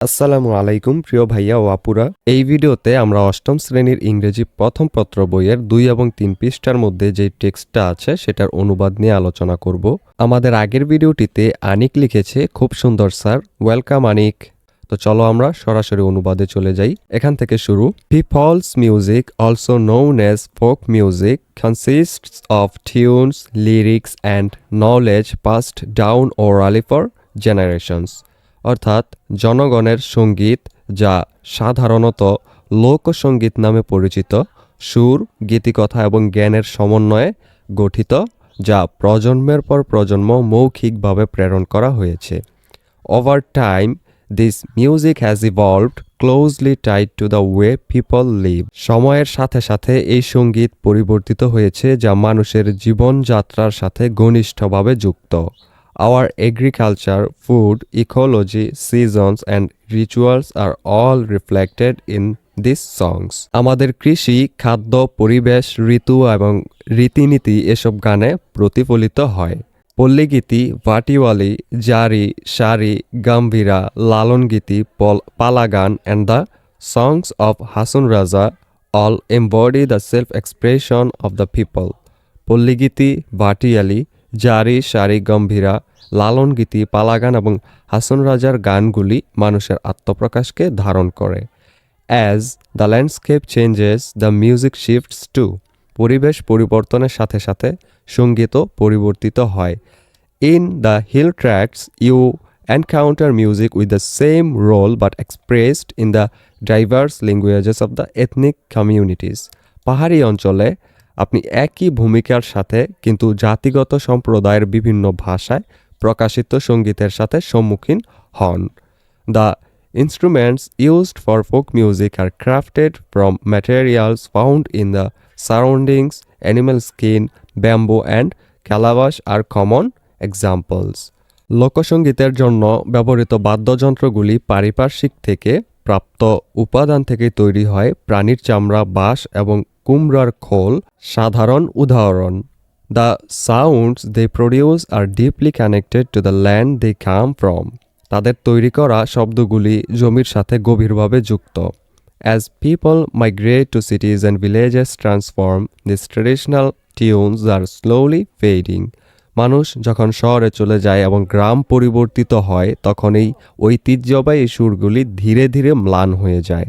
আসসালামু আলাইকুম, প্রিয় ভাইয়া ও আপুরা। এই ভিডিওতে আমরা অষ্টম শ্রেণির ইংরেজি প্রথম পত্র বইয়ের দুই এবং তিন পৃষ্ঠার মধ্যে যে টেক্সটটা আছে, সেটার অনুবাদ নিয়ে আলোচনা করব। আমাদের আগের ভিডিওটিতে আনিক লিখেছে, খুব সুন্দর স্যার, ওয়েলকাম আনিক। তো চলো আমরা সরাসরি অনুবাদে চলে যাই। এখান থেকে শুরু। People's music also known as folk music consists of tunes lyrics and knowledge passed down orally for generations অর্থাৎ জনগণের সংগীত যা সাধারণত লোকসঙ্গীত নামে পরিচিত, সুর, গীতিকথা এবং জ্ঞানের সমন্বয়ে গঠিত, যা প্রজন্মের পর প্রজন্ম মৌখিকভাবে প্রেরণ করা হয়েছে। Over time this music has evolved closely tied to the way people live সময়ের সাথে সাথে এই সংগীত পরিবর্তিত হয়েছে, যা মানুষের জীবনযাত্রার সাথে ঘনিষ্ঠভাবে যুক্ত। Our agriculture food ecology seasons and rituals are all reflected in this songs আমাদের কৃষি, খাদ্য, পরিবেশ, ঋতু এবং রীতিনীতি এসব গানে প্রতিফলিত হয়। পল্লীগীতি, ভাটিওয়ালি, জারি, sari, Gambhira, Lalongiti, Pala Gaan and the songs of Hason Raja all embody the self expression of the people পল্লীগীতি ভাটিয়ালি জারি, সারি, গম্ভীরা, লালন গীতি, পালাগান এবং হাসন রাজার গানগুলি মানুষের আত্মপ্রকাশকে ধারণ করে। As the landscape changes the music shifts to পরিবেশ পরিবর্তনের সাথে সাথে সঙ্গীতও পরিবর্তিত হয়। In the hill tracts you encounter music with the same role but expressed in the diverse languages of the ethnic communities পাহাড়ি অঞ্চলে আপনি একই ভূমিকার সাথে কিন্তু জাতিগত সম্প্রদায়ের বিভিন্ন ভাষায় প্রকাশিত সঙ্গীতের সাথে সম্মুখীন হন। The instruments used for folk music are crafted from materials found in the surroundings animal skin bamboo and calabash are common examples লোকসঙ্গীতের জন্য ব্যবহৃত বাদ্যযন্ত্রগুলি পারিপার্শ্বিক থেকে প্রাপ্ত উপাদান থেকে তৈরি হয় প্রাণীর চামড়া, বাঁশ এবং কুমড়ার খোল। সাধারণ উদাহরণ, the sounds they produce are deeply connected to the land they come from. তাদের তৈরি করা শব্দগুলি জমির সাথে গভীরভাবে যুক্ত। As people migrate to cities and villages transform, this traditional tunes are slowly fading. মানুষ যখন শহরে চলে যায় এবং গ্রাম পরিবর্তিত হয়, তখন এই ঐতিহ্যবাহী সুরগুলি ধীরে ধীরে ম্লান হয়ে যায়।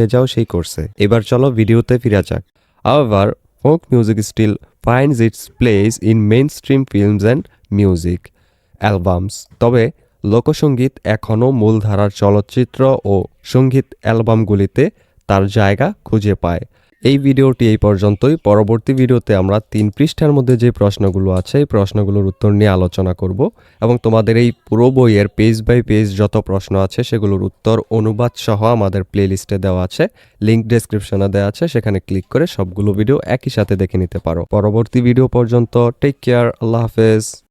হয়ে যাও সেই কোর্সে এবার চলো ভিডিওতে ফিরা যাক। আবার folk music still finds its place in mainstream films and music albums তবে লোকসঙ্গীত এখনও মূলধারার চলচ্চিত্র ও সংগীত অ্যালবামগুলিতে তার জায়গা খুঁজে পায়। এই ভিডিওটি এই পর্যন্তই। পরবর্তী ভিডিওতে আমরা তিন পৃষ্ঠার মধ্যে যে প্রশ্নগুলো আছে, এই প্রশ্নগুলোর উত্তর নিয়ে আলোচনা করব এবং তোমাদের এই পুরো বইয়ের পেজ বাই পেজ যত প্রশ্ন আছে, সেগুলোর উত্তর, অনুবাদ সহ আমাদের প্লেলিস্টে দেওয়া আছে। লিঙ্ক ডেসক্রিপশনে দেওয়া আছে, সেখানে ক্লিক করে সবগুলো ভিডিও একই সাথে দেখে নিতে পারো। পরবর্তী ভিডিও পর্যন্ত টেক কেয়ার আল্লাহ হাফেজ।